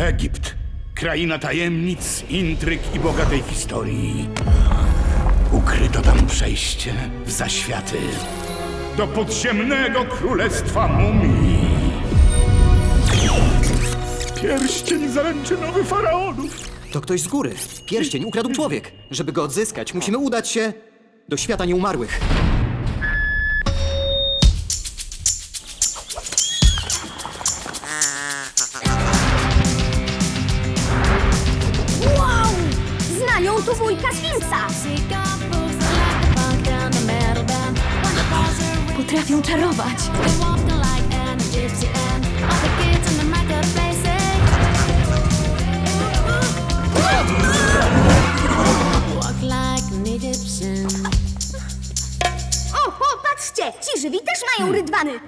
Egipt. Kraina tajemnic, intryg i bogatej historii. Ukryto tam przejście w zaświaty. Do podziemnego królestwa mumii. Pierścień zaręczynowy faraonów. To ktoś z góry. Pierścień ukradł człowiek. Żeby go odzyskać, musimy udać się do świata nieumarłych. Znają tu wujka Sfinksa! Potrafią czarować. O, patrzcie! Ci żywi też mają rydwany!